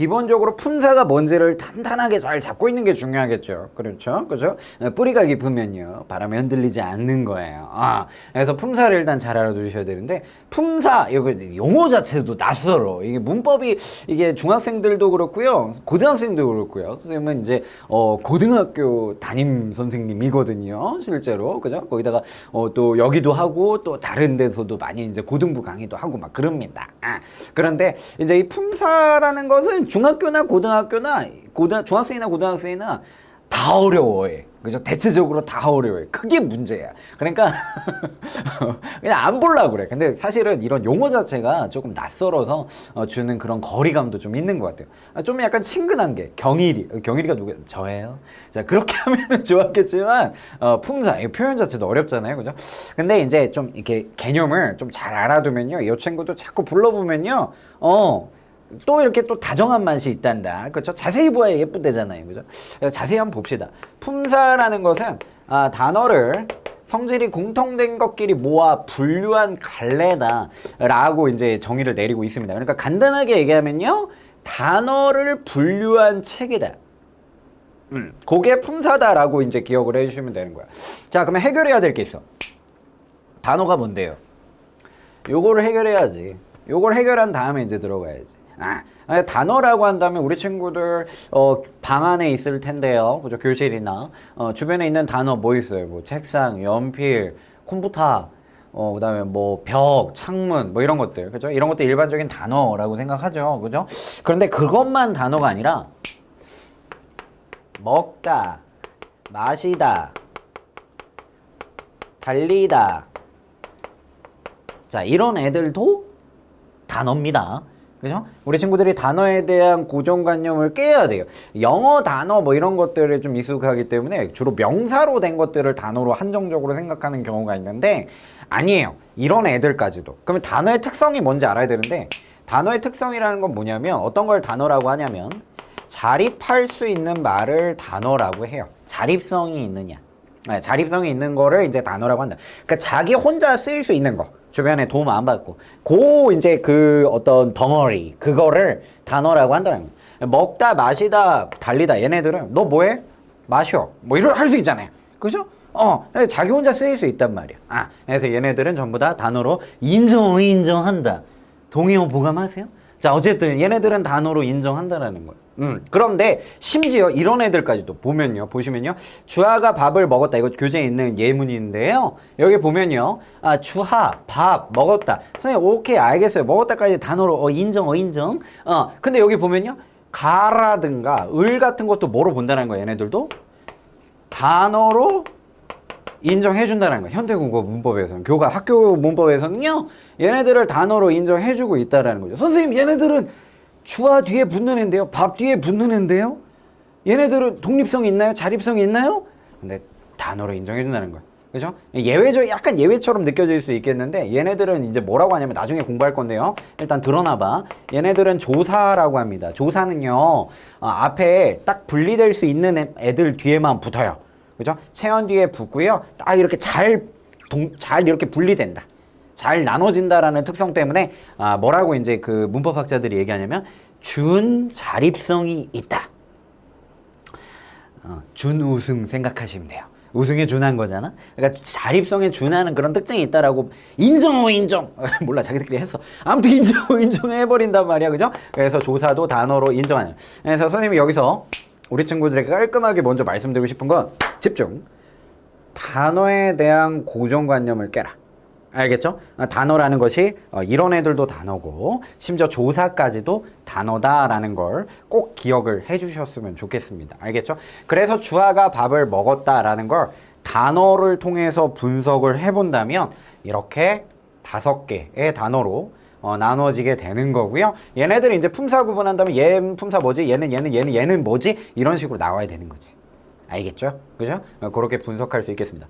기본적으로 품사가 뭔지를 탄탄하게 잘 잡고 있는 게 중요하겠죠. 그렇죠? 그죠? 뿌리가 깊으면요. 바람에 흔들리지 않는 거예요. 아, 그래서 품사를 일단 잘 알아두셔야 되는데, 품사, 이거 용어 자체도 낯설어. 이게 문법이, 이게 중학생들도 그렇고요. 고등학생도 그렇고요. 선생님은 이제, 어, 고등학교 담임 선생님이거든요. 실제로. 그죠? 거기다가, 어, 또 여기도 하고, 또 다른 데서도 많이 이제 고등부 강의도 하고 막 그럽니다. 아, 그런데 이제 이 품사라는 것은 중학교나 고등학교나 고등 중학생이나 고등학생이나 다 어려워해. 그죠? 대체적으로 다 어려워해. 그게 문제야. 그러니까 그냥 안 보려고 그래. 근데 사실은 이런 용어 자체가 조금 낯설어서 어, 주는 그런 거리감도 좀 있는 것 같아요. 아, 좀 약간 친근한 게 경일이. 어, 경일이가 누구? 저예요. 자 그렇게 하면은 좋았겠지만 어, 품사 이 표현 자체도 어렵잖아요, 그죠? 근데 이제 좀 이렇게 개념을 좀 잘 알아두면요, 이 친구도 자꾸 불러보면요, 어. 또 이렇게 또 다정한 맛이 있단다. 그렇죠? 자세히 보아야 예쁘대잖아요. 그죠? 자세히 한번 봅시다. 품사라는 것은 아, 단어를 성질이 공통된 것끼리 모아 분류한 갈래다라고 이제 정의를 내리고 있습니다. 그러니까 간단하게 얘기하면요. 단어를 분류한 책이다. 음, 그게 품사다라고 이제 기억을 해주시면 되는 거야. 자, 그러면 해결해야 될 게 있어. 단어가 뭔데요? 요거를 해결해야지. 요걸 해결한 다음에 이제 들어가야지. 아, 단어라고 한다면 우리 친구들 어, 방 안에 있을 텐데요. 그죠? 교실이나 어, 주변에 있는 단어 뭐 있어요? 뭐 책상, 연필, 컴퓨터, 어, 그 다음에 뭐 벽, 창문 뭐 이런 것들. 그죠? 이런 것들 일반적인 단어라고 생각하죠. 그죠? 그런데 그것만 단어가 아니라 먹다, 마시다, 달리다. 자, 이런 애들도 단어입니다. 그죠? 우리 친구들이 단어에 대한 고정관념을 깨야 돼요. 영어 단어 뭐 이런 것들에 좀 익숙하기 때문에 주로 명사로 된 것들을 단어로 한정적으로 생각하는 경우가 있는데 아니에요. 이런 애들까지도. 그러면 단어의 특성이 뭔지 알아야 되는데 단어의 특성이라는 건 뭐냐면 어떤 걸 단어라고 하냐면 자립할 수 있는 말을 단어라고 해요. 자립성이 있느냐. 네, 자립성이 있는 거를 이제 단어라고 한다. 그러니까 자기 혼자 쓰일 수 있는 거. 주변에 도움 안 받고. 고 이제 그 어떤 덩어리. 그거를 단어라고 한다는 거예요. 먹다, 마시다, 달리다. 얘네들은 너 뭐해? 마셔. 뭐 이런 할 수 있잖아요. 그죠? 어, 그래서 자기 혼자 쓰일 수 있단 말이야. 아, 그래서 얘네들은 전부 다 단어로 인정, 인정한다. 동의어 보감하세요? 자, 어쨌든 얘네들은 단어로 인정한다라는 거예요. 음, 그런데 심지어 이런 애들까지도 보면요, 보시면요, 주하가 밥을 먹었다. 이거 교재에 있는 예문인데요. 여기 보면요, 아, 주하 밥 먹었다. 선생님, 오케이, 알겠어요. 먹었다까지 단어로 어, 인정, 어, 인정. 어, 근데 여기 보면요, 가라든가 을 같은 것도 뭐로 본다는 거예요, 얘네들도 단어로 인정해준다는 거예요. 현대국어 문법에서는 교과 학교 문법에서는요 얘네들을 단어로 인정해주고 있다라는 거죠. 선생님 얘네들은 주와 뒤에 붙는 애인데요, 밥 뒤에 붙는 애인데요. 얘네들은 독립성이 있나요? 자립성이 있나요? 근데 단어로 인정해준다는 거예요. 그죠? 예외적, 약간 예외처럼 느껴질 수 있겠는데, 얘네들은 이제 뭐라고 하냐면 나중에 공부할 건데요. 일단 드러나봐. 얘네들은 조사라고 합니다. 조사는요, 어, 앞에 딱 분리될 수 있는 애- 애들 뒤에만 붙어요. 그죠? 체온 뒤에 붙고요. 딱 이렇게 잘, 동, 잘 이렇게 분리된다. 잘 나눠진다라는 특성 때문에, 아, 뭐라고 이제 그 문법학자들이 얘기하냐면, 준 자립성이 있다. 어, 준 우승 생각하시면 돼요. 우승에 준한 거잖아. 그러니까 자립성에 준하는 그런 특징이 있다라고 인정 인정 몰라 자기들끼리 했어. 아무튼 인정 인정해 버린단 말이야, 그죠? 그래서 조사도 단어로 인정하는. 그래서 선생님이 여기서 우리 친구들에게 깔끔하게 먼저 말씀드리고 싶은 건 집중. 단어에 대한 고정관념을 깨라. 알겠죠? 아, 단어라는 것이 어, 이런 애들도 단어고 심지어 조사까지도 단어다라는 걸 꼭 기억을 해주셨으면 좋겠습니다. 알겠죠? 그래서 주아가 밥을 먹었다라는 걸 단어를 통해서 분석을 해본다면 이렇게 다섯 개의 단어로 어, 나눠지게 되는 거고요. 얘네들이 이제 품사 구분한다면 얘는 품사 뭐지? 얘는 얘는 얘는 얘는 뭐지? 이런 식으로 나와야 되는 거지. 알겠죠? 그죠? 어, 그렇게 분석할 수 있겠습니다.